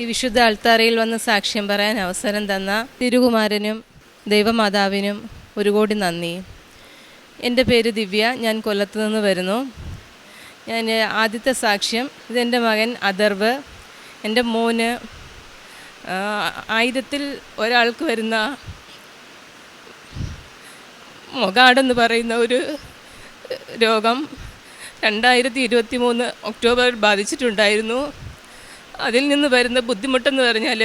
ഈ വിശുദ്ധ അൾത്താരയിൽ വന്ന് സാക്ഷ്യം പറയാൻ അവസരം തന്ന തിരുകുമാരനും ദൈവമാതാവിനും ഒരു കോടി നന്ദി. എന്റെ പേര് ദിവ്യ ഞാൻ കൊല്ലത്ത് നിന്ന് വരുന്നു. ഞാൻ ആദ്യത്തെ സാക്ഷ്യം ഇതെന്റെ മകൻ അദർവ് എന്റെ മോന് ആയിരത്തിൽ ഒരാൾക്ക് വരുന്ന മൊഗാടെന്ന് പറയുന്ന ഒരു രോഗം രണ്ടായിരത്തി ഇരുപത്തി മൂന്ന് ഒക്ടോബറിൽ ബാധിച്ചിട്ടുണ്ടായിരുന്നു. അതിൽ നിന്ന് വരുന്ന ബുദ്ധിമുട്ടെന്ന് പറഞ്ഞാൽ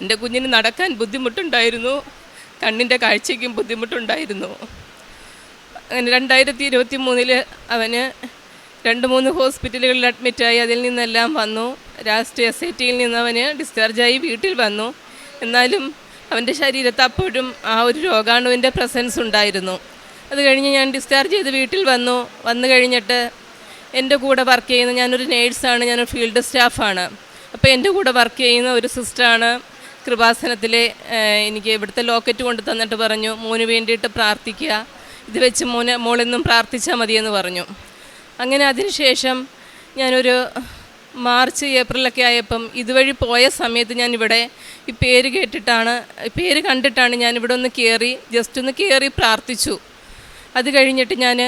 എന്റെ കുഞ്ഞിന് നടക്കാൻ ബുദ്ധിമുട്ടുണ്ടായിരുന്നു. കണ്ണിന്റെ കാഴ്ചയ്ക്കും ബുദ്ധിമുട്ടുണ്ടായിരുന്നു. അങ്ങനെ രണ്ടായിരത്തി ഇരുപത്തി മൂന്നിൽ അവന് രണ്ട് മൂന്ന് ഹോസ്പിറ്റലുകളിൽ അഡ്മിറ്റായി അതിൽ നിന്നെല്ലാം വന്നു. ലാസ്റ്റ് എസ് ഐ ടിയിൽ നിന്ന് അവന് ഡിസ്ചാർജായി വീട്ടിൽ വന്നു. എന്നാലും അവന്റെ ശരീരത്ത് അപ്പോഴും ആ ഒരു രോഗാണുവിന്റെ പ്രസൻസ് ഉണ്ടായിരുന്നു. അത് കഴിഞ്ഞ് ഞാൻ ഡിസ്ചാർജ് ചെയ്ത് വീട്ടിൽ വന്നു. വന്നു കഴിഞ്ഞിട്ട് എന്റെ കൂടെ വർക്ക് ചെയ്യുന്ന ഞാനൊരു നേഴ്സാണ് ഞാനൊരു ഫീൽഡ് സ്റ്റാഫാണ് അപ്പോൾ എന്റെ കൂടെ വർക്ക് ചെയ്യുന്ന ഒരു സിസ്റ്ററാണ് കൃപാസനത്തിലെ എനിക്ക് ഇവിടുത്തെ ലോക്കറ്റ് കൊണ്ട് തന്നിട്ട് പറഞ്ഞു മോന് വേണ്ടിയിട്ട് പ്രാർത്ഥിക്കുക. ഇത് വെച്ച് മോനെ മോളെന്നും പ്രാർത്ഥിച്ചാൽ മതിയെന്ന് പറഞ്ഞു. അങ്ങനെ അതിനുശേഷം ഞാനൊരു മാർച്ച് ഏപ്രിലൊക്കെ ആയപ്പം ഇതുവഴി പോയ സമയത്ത് ഞാൻ ഇവിടെ ഈ പേര് കേട്ടിട്ടാണ് പേര് കണ്ടിട്ടാണ് ഞാൻ ഒന്ന് കയറി ജസ്റ്റ് ഒന്ന് കയറി പ്രാർത്ഥിച്ചു. അത് കഴിഞ്ഞിട്ട് ഞാൻ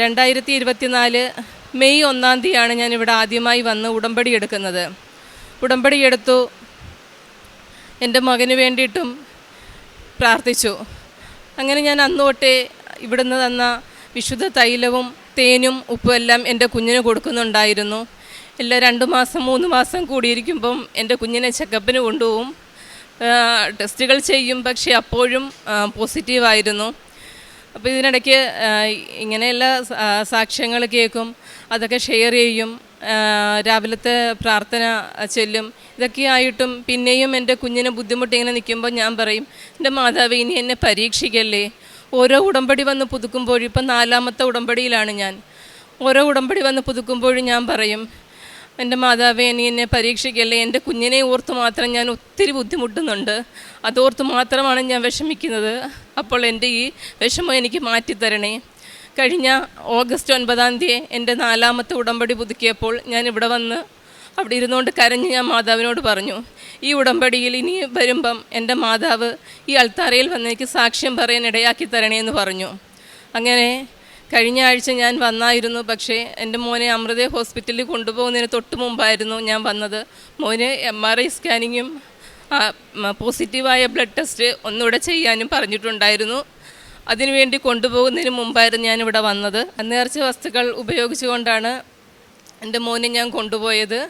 രണ്ടായിരത്തി ഇരുപത്തിനാല് മെയ് ഒന്നാം തീയതിയാണ് ഞാൻ ഇവിടെ ആദ്യമായി വന്ന് ഉടമ്പടി എടുക്കുന്നത്. ഉടമ്പടി എടുത്തു. എന്റെ മകന് വേണ്ടിയിട്ടും പ്രാർത്ഥിച്ചു. അങ്ങനെ ഞാൻ അന്ന് തൊട്ടേ ഇവിടുന്ന് തന്ന വിശുദ്ധ തൈലവും തേനും ഉപ്പും എല്ലാം എന്റെ കുഞ്ഞിന് കൊടുക്കുന്നുണ്ടായിരുന്നു. എല്ലാ രണ്ട് മാസം മൂന്ന് മാസം കൂടിയിരിക്കുമ്പം എന്റെ കുഞ്ഞിനെ ചെക്കപ്പിന് കൊണ്ടുപോകും. ടെസ്റ്റുകൾ ചെയ്യും. പക്ഷേ അപ്പോഴും പോസിറ്റീവായിരുന്നു. അപ്പോൾ ഇതിനിടയ്ക്ക് ഇങ്ങനെയുള്ള സാക്ഷ്യങ്ങൾ കേൾക്കും അതൊക്കെ ഷെയർ ചെയ്യും രാവിലത്തെ പ്രാർത്ഥന ചെല്ലും ഇതൊക്കെ ആയിട്ടും പിന്നെയും എന്റെ കുഞ്ഞിന് ബുദ്ധിമുട്ടിങ്ങനെ നിൽക്കുമ്പോൾ ഞാൻ പറയും എന്റെ മാതാവ് ഇനി എന്നെ പരീക്ഷിക്കല്ലേ? ഓരോ ഉടമ്പടി വന്ന് പുതുക്കുമ്പോഴും ഇപ്പം നാലാമത്തെ ഉടമ്പടിയിലാണ് ഞാൻ. ഓരോ ഉടമ്പടി വന്ന് പുതുക്കുമ്പോഴും ഞാൻ പറയും എന്റെ മാതാവേ നീ എന്നെ പരീക്ഷിക്കല്ലേ? എന്റെ കുഞ്ഞിനെ ഓർത്ത് മാത്രം ഞാൻ ഒത്തിരി ബുദ്ധിമുട്ടുന്നുണ്ട്. അതോർത്ത് മാത്രമാണ് ഞാൻ വിഷമിക്കുന്നത്. അപ്പോൾ എന്റെ ഈ വിഷമം എനിക്ക് മാറ്റിത്തരണേ കഴിഞ്ഞ ഓഗസ്റ്റ് ഒൻപതാം തീയതി എന്റെ നാലാമത്തെ ഉടമ്പടി പുതുക്കിയപ്പോൾ ഞാൻ ഇവിടെ വന്ന് അവിടെ ഇരുന്നുകൊണ്ട് കരഞ്ഞ് ഞാൻ മാതാവിനോട് പറഞ്ഞു ഈ ഉടമ്പടിയിൽ ഇനി വരുമ്പം എന്റെ മാതാവ് ഈ അൾത്താറയിൽ വന്ന് എനിക്ക് സാക്ഷ്യം പറയാൻ ഇടയാക്കി തരണേ എന്ന് പറഞ്ഞു. അങ്ങനെ കഴിഞ്ഞ ആഴ്ച ഞാൻ വന്നായിരുന്നു പക്ഷേ എന്റെ മോനെ അമൃതേ ഹോസ്പിറ്റലിൽ കൊണ്ടുപോകുന്നതിന് തൊട്ട് മുമ്പായിരുന്നു ഞാൻ വന്നത്. മോന് എം ആർ ഐ സ്കാനിങ്ങും പോസിറ്റീവായ ബ്ലഡ് ടെസ്റ്റ് ഒന്നുകൂടെ ചെയ്യാനും പറഞ്ഞിട്ടുണ്ടായിരുന്നു. അതിനുവേണ്ടി കൊണ്ടുപോകുന്നതിന് മുമ്പായിരുന്നു ഞാനിവിടെ വന്നത്. നേർച്ച വസ്തുക്കൾ ഉപയോഗിച്ചുകൊണ്ടാണ് എന്റെ മോനെ ഞാൻ കൊണ്ടുപോയത്.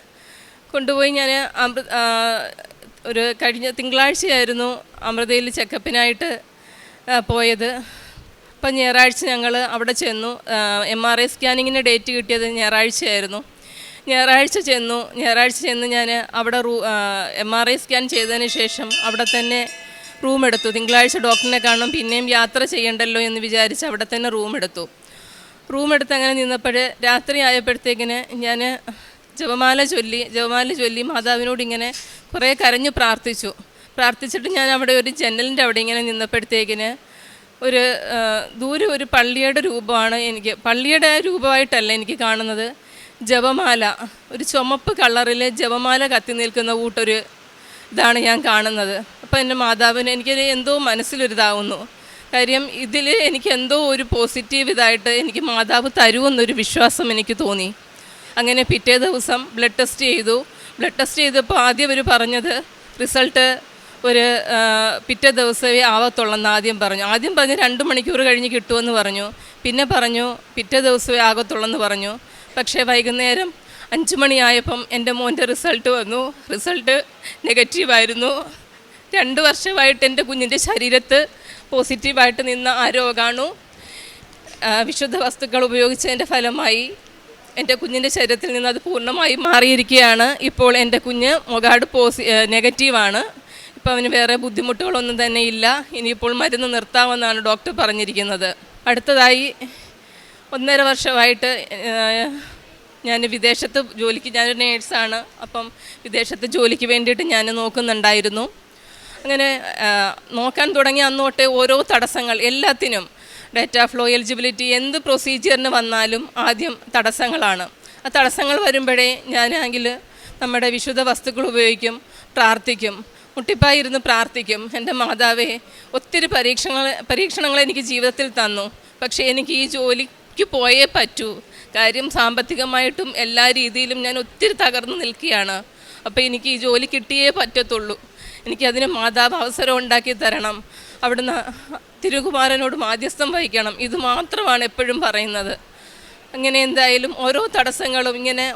കൊണ്ടുപോയി ഞാൻ അമൃ ഒരു കഴിഞ്ഞ തിങ്കളാഴ്ചയായിരുന്നു അമൃതയിൽ ചെക്കപ്പിനായിട്ട് പോയത്. അപ്പം ഞായറാഴ്ച ഞങ്ങൾ അവിടെ ചെന്നു. എം ആർ ഐ സ്കാനിങ്ങിന് ഡേറ്റ് കിട്ടിയത് ഞായറാഴ്ചയായിരുന്നു. ഞായറാഴ്ച ചെന്നു. ഞായറാഴ്ച ചെന്ന് ഞാൻ അവിടെ റൂ എം ആർ ഐ സ്കാൻ ചെയ്തതിന് ശേഷം അവിടെ തന്നെ റൂം എടുത്തു. തിങ്കളാഴ്ച ഡോക്ടറിനെ കാണും പിന്നെയും യാത്ര ചെയ്യണ്ടല്ലോ എന്ന് വിചാരിച്ച് അവിടെ തന്നെ റൂം എടുത്തു. റൂം എടുത്ത് അങ്ങനെ നിന്നപ്പോൾ രാത്രി ആയപ്പോഴത്തേക്കിന് ഞാൻ ജപമാല ചൊല്ലി ജപമാല ചൊല്ലി മാതാവിനോട് ഇങ്ങനെ കുറേ കരഞ്ഞു പ്രാർത്ഥിച്ചു. പ്രാർത്ഥിച്ചിട്ട് ഞാൻ അവിടെ ഒരു ജനലിന്റെ അവിടെ ഇങ്ങനെ നിന്നപ്പോഴത്തേക്കിന് ഒരു ദൂരെ ഒരു പള്ളിയുടെ രൂപമാണ് എനിക്ക് പള്ളിയുടെ രൂപമായിട്ടല്ല എനിക്ക് കാണുന്നത്. ജപമാല. ഒരു ചുമപ്പ് കളറിൽ ജപമാല കത്തി നിൽക്കുന്ന കൂട്ടൊരു ഇതാണ് ഞാൻ കാണുന്നത്. അപ്പോൾ എന്റെ മാതാവിന് എനിക്ക് എന്തോ മനസ്സിലൊരിതാവുന്നു. കാര്യം ഇതിൽ എനിക്ക് എന്തോ ഒരു പോസിറ്റീവ് ഇതായിട്ട് എനിക്ക് മാതാവ് തരുമെന്നൊരു വിശ്വാസം എനിക്ക് തോന്നി. അങ്ങനെ പിറ്റേ ദിവസം ബ്ലഡ് ടെസ്റ്റ് ചെയ്തു. ബ്ലഡ് ടെസ്റ്റ് ചെയ്തപ്പോൾ ആദ്യം അവർ പറഞ്ഞത് റിസൾട്ട് ഒരു പിറ്റേ ദിവസമേ ആവത്തുള്ളെന്ന് ആദ്യം പറഞ്ഞു. ആദ്യം പറഞ്ഞ് രണ്ട് മണിക്കൂർ കഴിഞ്ഞ് കിട്ടുമെന്ന് പറഞ്ഞു. പിന്നെ പറഞ്ഞു പിറ്റേ ദിവസമേ ആകത്തുള്ളെന്ന് പറഞ്ഞു. പക്ഷേ വൈകുന്നേരം അഞ്ച് മണിയായപ്പം എന്റെ മോന്റെ റിസൾട്ട് വന്നു. റിസൾട്ട് നെഗറ്റീവായിരുന്നു. രണ്ട് വർഷമായിട്ട് എന്റെ കുഞ്ഞിന്റെ ശരീരത്ത് പോസിറ്റീവായിട്ട് നിന്ന ആ രോഗാണു. വിശുദ്ധ വസ്തുക്കൾ ഉപയോഗിച്ചതിന്റെ ഫലമായി എന്റെ കുഞ്ഞിന്റെ ശരീരത്തിൽ നിന്ന് അത് പൂർണമായി മാറിയിരിക്കുകയാണ്. ഇപ്പോൾ എന്റെ കുഞ്ഞ് മുഖാട് പോസി നെഗറ്റീവാണ്. ഇപ്പോൾ അവന് വേറെ ബുദ്ധിമുട്ടുകളൊന്നും തന്നെ ഇല്ല. ഇനിയിപ്പോൾ മരുന്ന് നിർത്താമെന്നാണ് ഡോക്ടർ പറഞ്ഞിരിക്കുന്നത്. അടുത്തതായി ഒന്നര വർഷമായിട്ട് ഞാൻ വിദേശത്ത് ജോലിക്ക് ഞാനൊരു നേഴ്സാണ്. അപ്പം വിദേശത്ത് ജോലിക്ക് വേണ്ടിയിട്ട് ഞാൻ നോക്കുന്നുണ്ടായിരുന്നു. അങ്ങനെ നോക്കാൻ തുടങ്ങി അന്ന് തൊട്ടേ ഓരോ തടസ്സങ്ങൾ എല്ലാത്തിനും. ഡേറ്റ ഫ്ലോ എലിജിബിലിറ്റി എന്ത് പ്രൊസീജിയറിന് വന്നാലും ആദ്യം തടസ്സങ്ങളാണ്. ആ തടസ്സങ്ങൾ വരുമ്പോഴേ ഞാനാണെങ്കിൽ നമ്മുടെ വിശുദ്ധ വസ്തുക്കൾ ഉപയോഗിക്കും പ്രാർത്ഥിക്കും. മുട്ടിപ്പായിരുന്ന് പ്രാർത്ഥിക്കും. എന്റെ മാതാവേ ഒത്തിരി പരീക്ഷണങ്ങൾ പരീക്ഷണങ്ങൾ എനിക്ക് ജീവിതത്തിൽ തന്നു. പക്ഷേ എനിക്ക് ഈ ജോലിക്ക് പോയേ പറ്റൂ. കാര്യം സാമ്പത്തികമായിട്ടും എല്ലാ രീതിയിലും ഞാൻ ഒത്തിരി തകർന്നു നിൽക്കുകയാണ്. അപ്പോൾ എനിക്ക് ഈ ജോലി കിട്ടിയേ പറ്റത്തുള്ളൂ. എനിക്കതിന് മാതാവ് അവസരം ഉണ്ടാക്കി തരണം. അവിടുന്ന് തിരുകുമാരനോട് മാധ്യസ്ഥം വഹിക്കണം. ഇത് മാത്രമാണ് എപ്പോഴും പറയുന്നത്. അങ്ങനെ എന്തായാലും ഓരോ തടസ്സങ്ങളും ഇങ്ങനെ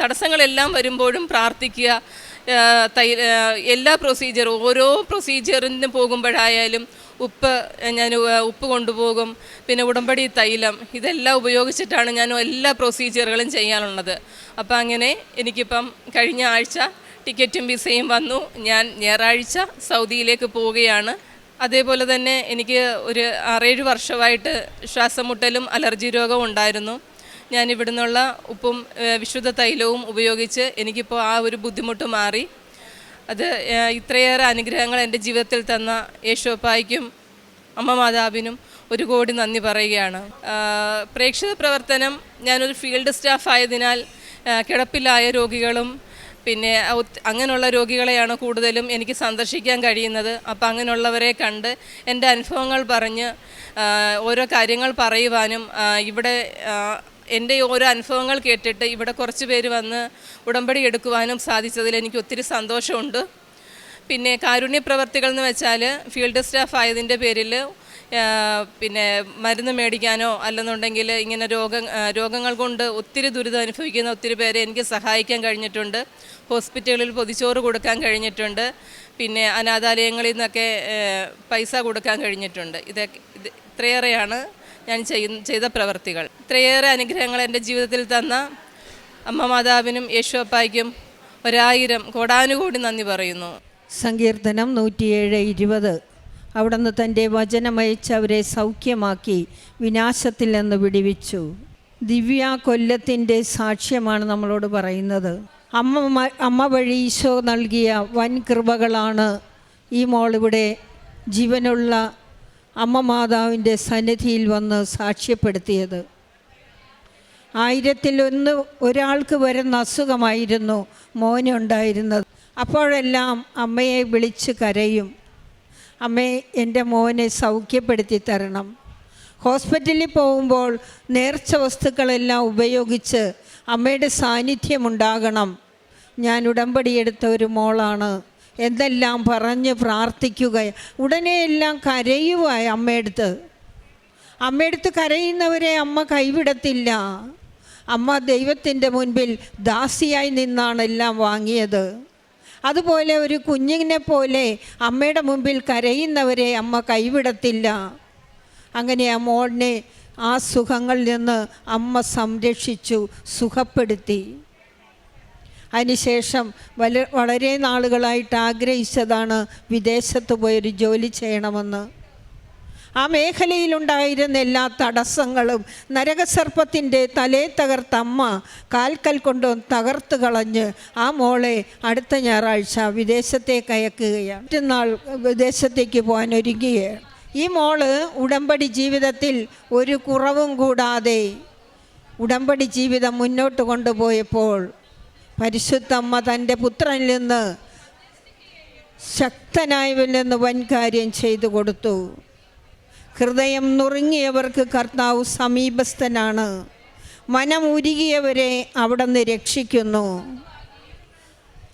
തടസ്സങ്ങളെല്ലാം വരുമ്പോഴും പ്രാർത്ഥിക്കുക. തൈ എല്ലാ പ്രൊസീജിയറും ഓരോ പ്രൊസീജിയറിന് പോകുമ്പോഴായാലും ഉപ്പ് ഞാൻ ഉപ്പ് കൊണ്ടുപോകും. പിന്നെ ഉടമ്പടി തൈലം ഇതെല്ലാം ഉപയോഗിച്ചിട്ടാണ് ഞാൻ എല്ലാ പ്രൊസീജിയറുകളും ചെയ്യാനുള്ളത് അപ്പോൾ അങ്ങനെ എനിക്കിപ്പം കഴിഞ്ഞ ആഴ്ച ടിക്കറ്റും വിസയും വന്നു. ഞാൻ ഞായറാഴ്ച സൗദിയിലേക്ക് പോവുകയാണ്. അതേപോലെ തന്നെ എനിക്ക് ഒരു ആറേഴ് വർഷമായിട്ട് ശ്വാസമുട്ടലും അലർജി രോഗവും ഉണ്ടായിരുന്നു. ഞാൻ ഇവിടുന്നുള്ള ഉപ്പും വിശുദ്ധ തൈലവും ഉപയോഗിച്ച് എനിക്കിപ്പോൾ ആ ഒരു ബുദ്ധിമുട്ട് മാറി. അത് ഇത്രയേറെ അനുഗ്രഹങ്ങൾ എന്റെ ജീവിതത്തിൽ തന്ന യേശോപ്പായ്ക്കും അമ്മ മാതാവിനും ഒരു കോടി നന്ദി പറയുകയാണ്. പ്രേക്ഷിത പ്രവർത്തനം ഞാനൊരു ഫീൽഡ് സ്റ്റാഫ് ആയതിനാൽ കിടപ്പിലായ രോഗികളും പിന്നെ അങ്ങനെയുള്ള രോഗികളെയാണ് കൂടുതലും എനിക്ക് സന്ദർശിക്കാൻ കഴിയുന്നത്. അപ്പോൾ അങ്ങനെയുള്ളവരെ കണ്ട് എന്റെ അനുഭവങ്ങൾ പറഞ്ഞ് ഓരോ കാര്യങ്ങൾ പറയുവാനും ഇവിടെ എന്റെ ഓരോ അനുഭവങ്ങൾ കേട്ടിട്ട് ഇവിടെ കുറച്ച് പേര് വന്ന് ഉടമ്പടി എടുക്കുവാനും സാധിച്ചതിൽ എനിക്ക് ഒത്തിരി സന്തോഷമുണ്ട്. പിന്നെ കാരുണ്യ പ്രവർത്തികൾ എന്ന് വെച്ചാൽ ഫീൽഡ് സ്റ്റാഫ് ആയതിന്റെ പേരിൽ പിന്നെ മരുന്ന് മേടിക്കാനോ അല്ലെന്നുണ്ടെങ്കിൽ ഇങ്ങനെ രോഗ രോഗങ്ങൾ കൊണ്ട് ഒത്തിരി ദുരിതം അനുഭവിക്കുന്ന ഒത്തിരി പേരെ എനിക്ക് സഹായിക്കാൻ കഴിഞ്ഞിട്ടുണ്ട്. ഹോസ്പിറ്റലുകളിൽ പൊതിച്ചോറ് കൊടുക്കാൻ കഴിഞ്ഞിട്ടുണ്ട്. പിന്നെ അനാഥാലയങ്ങളിൽ നിന്നൊക്കെ പൈസ കൊടുക്കാൻ കഴിഞ്ഞിട്ടുണ്ട്. ഇതൊക്കെ ഇത് ഇത്രയേറെയാണ്. ഞാൻ ചെയ്ത പ്രവർത്തികൾ. ഇത്രയേറെ അനുഗ്രഹങ്ങൾ എന്റെ ജീവിതത്തിൽ തന്ന അമ്മ മാതാവിനും യേശുവപ്പായ്ക്കും ഒരായിരം കോടാനുകൂടി നന്ദി പറയുന്നു. സങ്കീർത്തനം നൂറ്റിയേഴ് ഇരുപത്. അവിടുന്ന് തന്റെ വചനമയച്ച് അവരെ സൗഖ്യമാക്കി വിനാശത്തിൽ നിന്ന് വിടിവിച്ചു. ദിവ്യ കൊല്ലത്തിന്റെ സാക്ഷ്യമാണ് നമ്മളോട് പറയുന്നത്. അമ്മ അമ്മ വഴി ഈശോ നൽകിയ വൻ കൃപകളാണ് ഈ മോളിവിടെ ജീവനുള്ള അമ്മ മാതാവിന്റെ സന്നിധിയിൽ വന്ന് സാക്ഷ്യപ്പെടുത്തിയത്. ആയിരത്തിലൊന്ന് ഒരാൾക്ക് വരുന്ന അസുഖമായിരുന്നു മോനുണ്ടായിരുന്നത് അപ്പോഴെല്ലാം അമ്മയെ വിളിച്ച് കരയും. അമ്മേ എന്റെ മോനെ സൗഖ്യപ്പെടുത്തി തരണം. ഹോസ്പിറ്റലിൽ പോകുമ്പോൾ നേർച്ച വസ്തുക്കളെല്ലാം ഉപയോഗിച്ച് അമ്മയുടെ സാന്നിധ്യമുണ്ടാകണം ഞാൻ ഉടമ്പടിയെടുത്ത ഒരു മോളാണ്. എന്തെല്ലാം പറഞ്ഞ് പ്രാർത്ഥിക്കുക. ഉടനെ എല്ലാം കരയുവായി അമ്മയെടുത്ത്. അമ്മയെടുത്ത് കരയുന്നവരെ അമ്മ കൈവിടത്തില്ല. അമ്മ ദൈവത്തിന്റെ മുൻപിൽ ദാസിയായി നിന്നാണ് എല്ലാം വാങ്ങിയത്. അതുപോലെ ഒരു കുഞ്ഞിനെ പോലെ അമ്മയുടെ മുമ്പിൽ കരയുന്നവരെ അമ്മ കൈവിടത്തില്ല. അങ്ങനെ ആ മോളിനെ ആ സുഖങ്ങളിൽ നിന്ന് അമ്മ സംരക്ഷിച്ചു സുഖപ്പെടുത്തി. അതിനുശേഷം വല വളരെ നാളുകളായിട്ട് ആഗ്രഹിച്ചതാണ് വിദേശത്ത് പോയൊരു ജോലി ചെയ്യണമെന്ന്. ആ മേഖലയിലുണ്ടായിരുന്ന എല്ലാ തടസ്സങ്ങളും നരകസർപ്പത്തിന്റെ തലേ തകർത്ത അമ്മ കാൽക്കൽ കൊണ്ട് തകർത്ത് കളഞ്ഞ് ആ മോളെ അടുത്ത ഞായറാഴ്ച വിദേശത്തേക്ക് അയക്കുകയാണ്. മറ്റന്നാൾ വിദേശത്തേക്ക് പോകാൻ ഒരുങ്ങുകയാണ്. ഈ മോൾ ഉടമ്പടി ജീവിതത്തിൽ ഒരു കുറവും കൂടാതെ ഉടമ്പടി ജീവിതം മുന്നോട്ട് കൊണ്ടുപോയപ്പോൾ പരിശുദ്ധമ്മ തന്റെ പുത്രനിൽ നിന്ന് ശക്തനായവനിൽ നിന്ന് വൻകാര്യം ചെയ്തു കൊടുത്തു. ഹൃദയം നുറുങ്ങിയവർക്ക് കർത്താവ് സമീപസ്ഥനാണ്. മനം ഉരുകിയവരെ അവിടെ നിന്ന് രക്ഷിക്കുന്നു.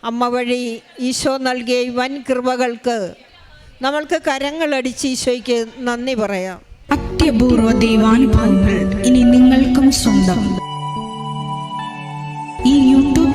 അമ്മ വഴി ഈശോ നൽകിയ വൻ കൃപകൾക്ക് നമ്മൾക്ക് കരങ്ങളടിച്ച് ഈശോയ്ക്ക് നന്ദി പറയാം. അത്യപൂർവ ദൈവാനുഭവങ്ങൾ ഇനി നിങ്ങൾക്കും സ്വന്തം. ഈ